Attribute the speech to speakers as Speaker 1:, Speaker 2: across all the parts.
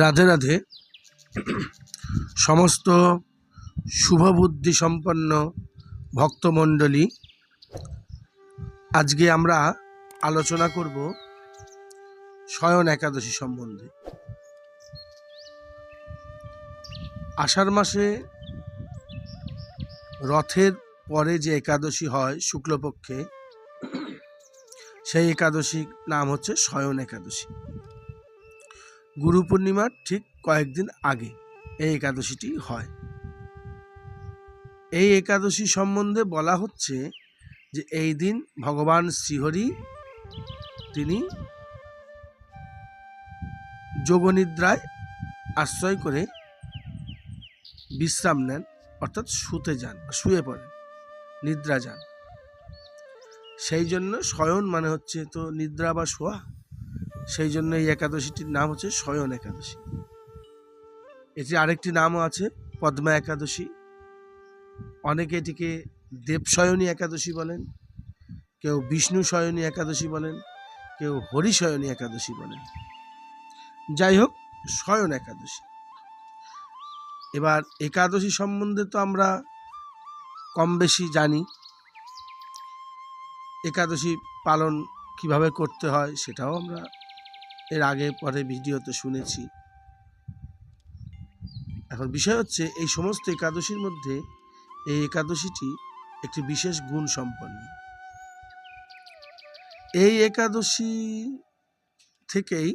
Speaker 1: রাধে রাধে সমস্ত শুভবুদ্ধি সম্পন্ন ভক্তমণ্ডলী আজকে আমরা আলোচনা করব শয়ন একাদশী সম্বন্ধে আষাঢ় মাসে রথের পরে যে একাদশী হয় শুক্লপক্ষে সেই একাদশীর নাম হচ্ছে শয়ন একাদশী গুরু পূর্ণিমার ঠিক কয়েকদিন আগে এই একাদশীটি হয় এই একাদশী সম্বন্ধে বলা হচ্ছে যে এই দিন ভগবান শ্রীহরি তিনি যোগনিদ্রায় আশ্রয় করে বিশ্রাম নেন অর্থাৎ শুতে যান বা শুয়ে পড়েন নিদ্রা যান সেই জন্য শয়ন মানে হচ্ছে তো নিদ্রা বা শোয়া সেই জন্য এই একাদশীটির নাম হচ্ছে শয়ন একাদশী এটি আরেকটি নামও আছে পদ্মা একাদশী অনেকে এটিকে দেবসয়নী একাদশী বলেন কেউ বিষ্ণু শয়নী একাদশী বলেন কেউ হরিশয়নী একাদশী বলেন যাই হোক শয়ন একাদশী এবার একাদশী সম্বন্ধে তো আমরা কম বেশি জানি একাদশী পালন কিভাবে করতে হয় সেটাও আমরা এর আগে পরে ভিডিওতে শুনেছি এখন বিষয় হচ্ছে এই সমস্ত একাদশীর মধ্যে এই একাদশীটি একটি বিশেষ গুণ সম্পন্ন এই একাদশী থেকেই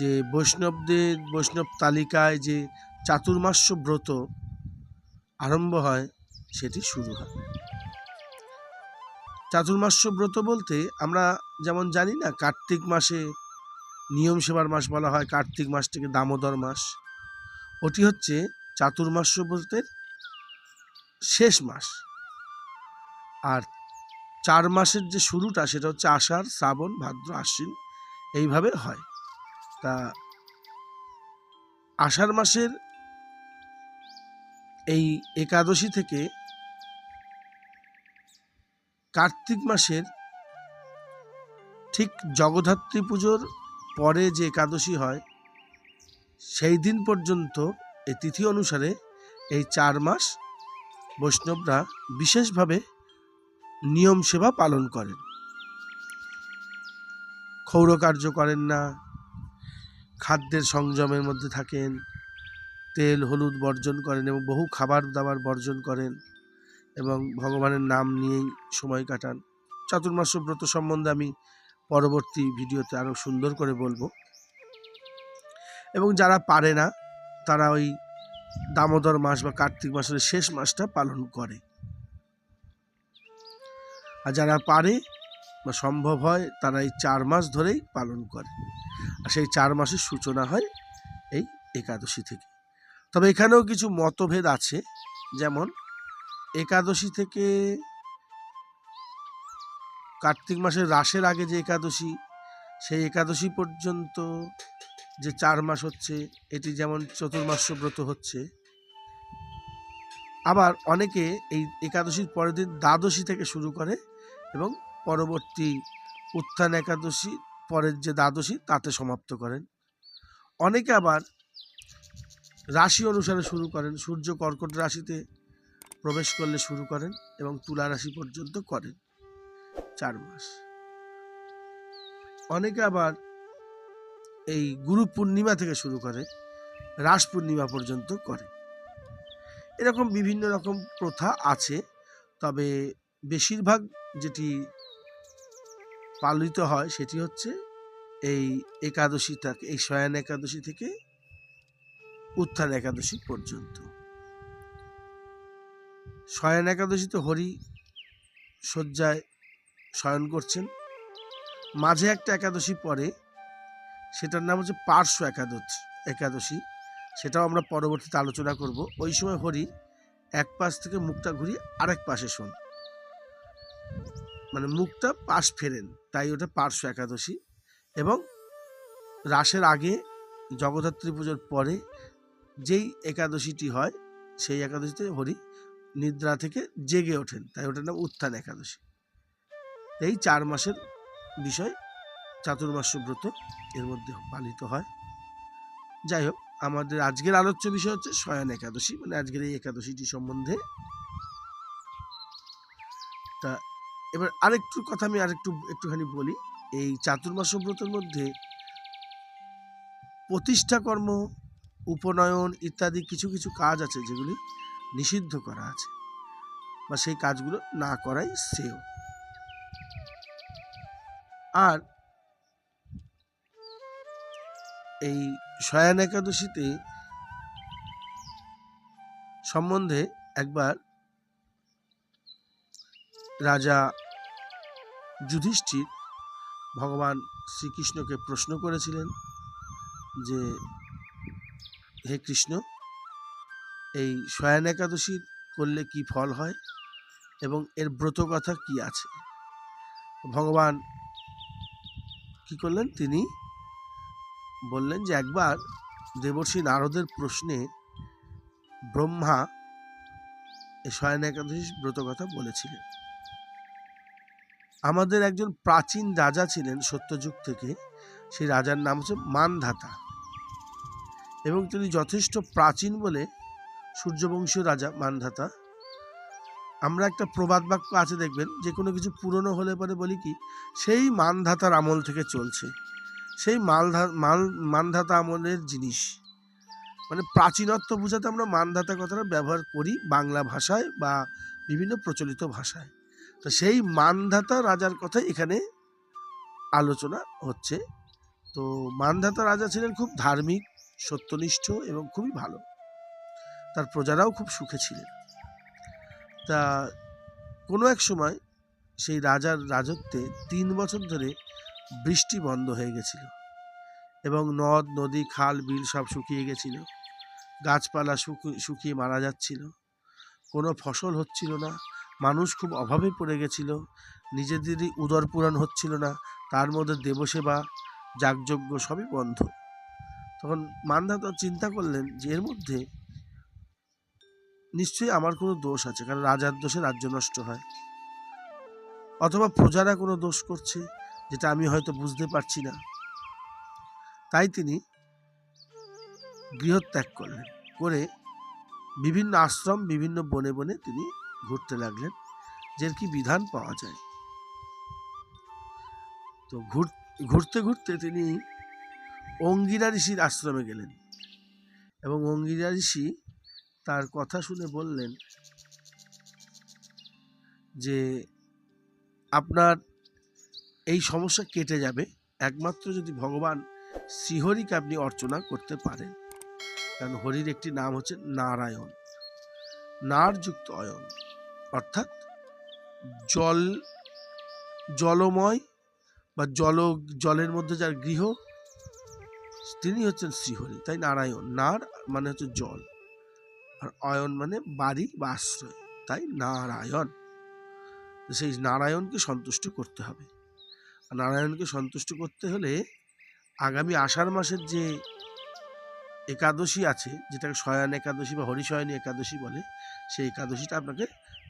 Speaker 1: যে বৈষ্ণবদের বৈষ্ণব তালিকায় যে চাতুর্মাস্য ব্রত আরম্ভ হয় সেটি শুরু হয় চাতুর্মাস্য ব্রত বলতে আমরা যেমন জানি না কার্তিক মাসে নিয়ম সেবার মাস বলা হয় কার্তিক মাস থেকে দামোদর মাস ওটি হচ্ছে চাতুর্মাস্য ব্রতের শেষ মাস আর চার মাসের যে শুরুটা সেটা হচ্ছে আষাঢ় শ্রাবণ ভাদ্র আশ্বিন এইভাবে হয় তা আষাঢ় মাসের এই একাদশী থেকে কার্তিক মাসের ঠিক জগদ্ধাত্রী পুজোর পরে যে একাদশী হয় সেই দিন পর্যন্ত এই তিথি অনুসারে এই চার মাস বৈষ্ণবরা বিশেষভাবে নিয়ম সেবা পালন করেন ক্ষৌর কার্য করেন না খাদ্যের সংযমের মধ্যে থাকেন তেল হলুদ বর্জন করেন এবং বহু খাবার দাবার বর্জন করেন এবং ভগবানের নাম নিয়েই সময় কাটান চাতুর্মাস্য ব্রত সম্বন্ধে আমি পরবর্তী ভিডিওতে আরও সুন্দর করে বলবো এবং যারা পারে না তারা ওই দামোদর মাস বা কার্তিক মাসের শেষ মাসটা পালন করে আর যারা পারে বা সম্ভব হয় তারা এই চার মাস ধরেই পালন করে আর সেই চার মাসের সূচনা হয় এই একাদশী থেকে তবে এখানেও কিছু মতভেদ আছে যেমন একাদশী থেকে কার্তিক মাসের রাসের আগে যে একাদশী সেই একাদশী পর্যন্ত যে চার মাস হচ্ছে এটি যেমন চতুর্মাস ব্রত হচ্ছে আবার অনেকে এই একাদশীর পরের দিন দ্বাদশী থেকে শুরু করে এবং পরবর্তী উত্থান একাদশী পরের যে দ্বাদশী তাতে সমাপ্ত করেন অনেকে আবার রাশি অনুসারে শুরু করেন সূর্য কর্কট রাশিতে প্রবেশ করলে শুরু করেন এবং তুলা রাশি পর্যন্ত করেন চার মাস অনেকে আবার এই গুরু পূর্ণিমা থেকে শুরু করে রাস পূর্ণিমা পর্যন্ত করে এরকম বিভিন্ন রকম প্রথা আছে তবে বেশিরভাগ যেটি পালিত হয় সেটি হচ্ছে এই একাদশী থাকে এই শয়ান একাদশী থেকে উত্থান একাদশী পর্যন্ত শয়ন একাদশীতে হরি শয্যায় শয়ন করছেন মাঝে একটা একাদশী পরে সেটার নাম হচ্ছে পার্শ্ব একাদশী একাদশী সেটাও আমরা পরবর্তীতে আলোচনা করব ওই সময় হরি এক পাশ থেকে মুখটা ঘুরিয়ে আরেক পাশে শোন মানে মুখটা পাশ ফেরেন তাই ওটা পার্শ্ব একাদশী এবং রাসের আগে জগদ্ধাত্রী পুজোর পরে যেই একাদশীটি হয় সেই একাদশীতে হরি নিদ্রা থেকে জেগে ওঠেন তাই ওটা নাম উত্থান একাদশী এই চার মাসের বিষয় চাতুর্মাস্য ব্রত এর মধ্যে পালিত হয় যাই হোক আমাদের আজকের আলোচ্য বিষয় হচ্ছে শয়ান একাদশী মানে আজকের এই একাদশীটি সম্বন্ধে তা এবার আরেকটু কথা আমি আরেকটু একটুখানি বলি এই চাতুর্মাস ব্রতের মধ্যে প্রতিষ্ঠা কর্ম উপনয়ন ইত্যাদি কিছু কিছু কাজ আছে যেগুলি নিষিদ্ধ করা আছে বা সেই কাজগুলো না করাই শ্রেয় আর এই শয়ান একাদশীতে সম্বন্ধে একবার রাজা যুধিষ্ঠির ভগবান শ্রীকৃষ্ণকে প্রশ্ন করেছিলেন যে হে কৃষ্ণ এই শয়ন একাদশী করলে কি ফল হয় এবং এর ব্রত কথা কি আছে ভগবান কি করলেন তিনি বললেন যে একবার দেবর্ষী নারদের প্রশ্নে ব্রহ্মা এই শয়ন একাদশী ব্রত কথা বলেছিলেন আমাদের একজন প্রাচীন রাজা ছিলেন সত্যযুগ থেকে সেই রাজার নাম হচ্ছে মানধাতা এবং তিনি যথেষ্ট প্রাচীন বলে সূর্যবংশীয় রাজা মানধাতা আমরা একটা প্রবাদ বাক্য আছে দেখবেন যে কোনো কিছু পুরনো হলে পরে বলি কি সেই মানধাতার আমল থেকে চলছে সেই মালধা মাল মানধাতা আমলের জিনিস মানে প্রাচীনত্ব বোঝাতে আমরা মানধাতা কথাটা ব্যবহার করি বাংলা ভাষায় বা বিভিন্ন প্রচলিত ভাষায় তো সেই মানধাতা রাজার কথা এখানে আলোচনা হচ্ছে তো মানধাতা রাজা ছিলেন খুব ধার্মিক সত্যনিষ্ঠ এবং খুবই ভালো তার প্রজারাও খুব সুখে ছিলেন তা কোনো এক সময় সেই রাজার রাজত্বে তিন বছর ধরে বৃষ্টি বন্ধ হয়ে গেছিল এবং নদ নদী খাল বিল সব শুকিয়ে গেছিল গাছপালা শুকিয়ে মারা যাচ্ছিল কোনো ফসল হচ্ছিল না মানুষ খুব অভাবে পড়ে গেছিল নিজেদেরই উদর পূরণ হচ্ছিল না তার মধ্যে দেবসেবা যাগযজ্ঞ সবই বন্ধ তখন মান্ধাতা চিন্তা করলেন যে এর মধ্যে নিশ্চয়ই আমার কোনো দোষ আছে কারণ রাজার দোষে রাজ্য নষ্ট হয় অথবা প্রজারা কোনো দোষ করছে যেটা আমি হয়তো বুঝতে পারছি না তাই তিনি গৃহত্যাগ করলেন করে বিভিন্ন আশ্রম বিভিন্ন বনে বনে তিনি ঘুরতে লাগলেন যে কি বিধান পাওয়া যায় তো ঘুর ঘুরতে ঘুরতে তিনি অঙ্গিরা ঋষির আশ্রমে গেলেন এবং অঙ্গিরা ঋষি তার কথা শুনে বললেন যে আপনার এই সমস্যা কেটে যাবে একমাত্র যদি ভগবান শ্রীহরিকে আপনি অর্চনা করতে পারেন কারণ হরির একটি নাম হচ্ছে নারায়ণ নার যুক্ত অয়ন অর্থাৎ জল জলময় বা জল জলের মধ্যে যার গৃহ তিনি হচ্ছেন শ্রীহরি তাই নারায়ণ নার মানে হচ্ছে জল আর অয়ন মানে বাড়ি বা আশ্রয় তাই নারায়ণ সেই নারায়ণকে সন্তুষ্ট করতে হবে নারায়ণকে সন্তুষ্ট করতে হলে আগামী আষাঢ় মাসের যে একাদশী আছে যেটাকে শয়ান একাদশী বা হরিশয়নী একাদশী বলে সেই একাদশীটা আপনাকে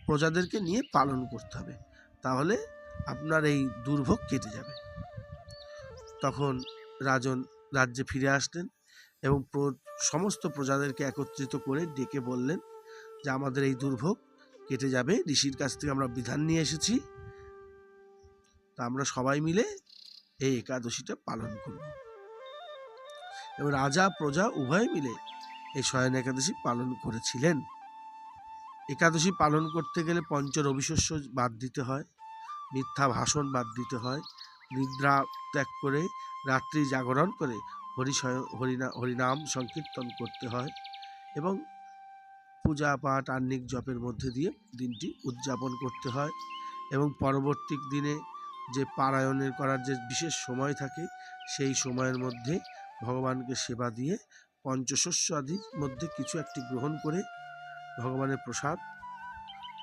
Speaker 1: প্রজাদেরকে নিয়ে পালন করতে হবে তাহলে আপনার এই দুর্ভোগ কেটে যাবে তখন রাজন রাজ্যে ফিরে আসলেন এবং সমস্ত প্রজাদেরকে একত্রিত করে ডেকে বললেন যে আমাদের এই দুর্ভোগ কেটে যাবে ঋষির কাছ থেকে আমরা বিধান নিয়ে এসেছি তা আমরা সবাই মিলে এই একাদশীটা পালন করব এবং রাজা প্রজা উভয় মিলে এই শয়ন একাদশী পালন করেছিলেন একাদশী পালন করতে গেলে পঞ্চ রবিশস্য বাদ দিতে হয় মিথ্যা ভাষণ বাদ দিতে হয় নিদ্রা ত্যাগ করে রাত্রি জাগরণ করে হরিশয় হরিনা হরিনাম সংকীর্তন করতে হয় এবং পূজা পাঠ আহ্নিক জপের মধ্যে দিয়ে দিনটি উদযাপন করতে হয় এবং পরবর্তী দিনে যে পারায়ণের করার যে বিশেষ সময় থাকে সেই সময়ের মধ্যে ভগবানকে সেবা দিয়ে পঞ্চশস্য আদির মধ্যে কিছু একটি গ্রহণ করে ভগবানের প্রসাদ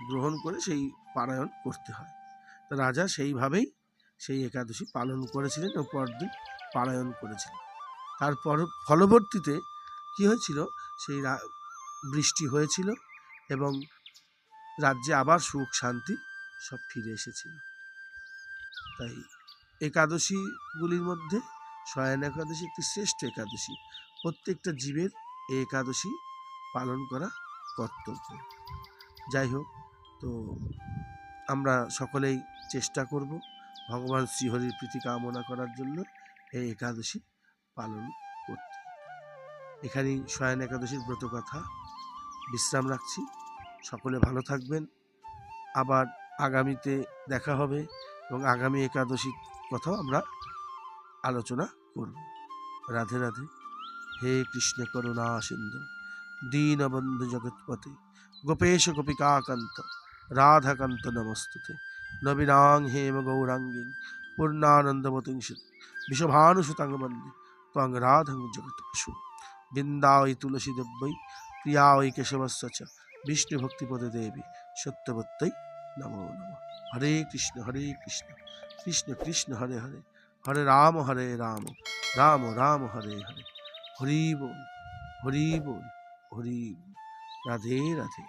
Speaker 1: গ্রহণ করে সেই পারায়ণ করতে হয় রাজা সেইভাবেই সেই একাদশী পালন করেছিলেন ও পরদিন পারায়ণ করেছিলেন তার ফলবর্তীতে কী হয়েছিল সেই বৃষ্টি হয়েছিল এবং রাজ্যে আবার সুখ শান্তি সব ফিরে এসেছিল তাই একাদশীগুলির মধ্যে শয়ন একাদশী একটি শ্রেষ্ঠ একাদশী প্রত্যেকটা জীবের এই একাদশী পালন করা কর্তব্য যাই হোক তো আমরা সকলেই চেষ্টা করব ভগবান শ্রীহরির প্রীতি কামনা করার জন্য এই একাদশী পালন করতে এখানেই শয়ন একাদশীর ব্রত কথা বিশ্রাম রাখছি সকলে ভালো থাকবেন আবার আগামীতে দেখা হবে এবং আগামী একাদশীর কথাও আমরা আলোচনা করব রাধে রাধে হে কৃষ্ণ করুণা সিন্ধু দীনবন্ধু জগৎপতি গোপেশ গোপিকাকান্ত রাধাকান্ত নমস্তুতে নবীনাং হেম গৌরাঙ্গিং পূর্ণানন্দমতিং বিষভানুসুতাঙ্গবন্দী त्वां राधं जगत्पशु বৃন্দাওই তুলসী দেব্যই প্রিয়া ওই কেশবস্য বিষ্ণু ভক্তিপদে দেবী সত্যবত্তই নম নম হরে কৃষ্ণ হরে কৃষ্ণ কৃষ্ণ কৃষ্ণ হরে হরে হরে রাম হরে রাম রাম রাম হরে হরে হরি বোল হরি বোল হরি রাধে রাধে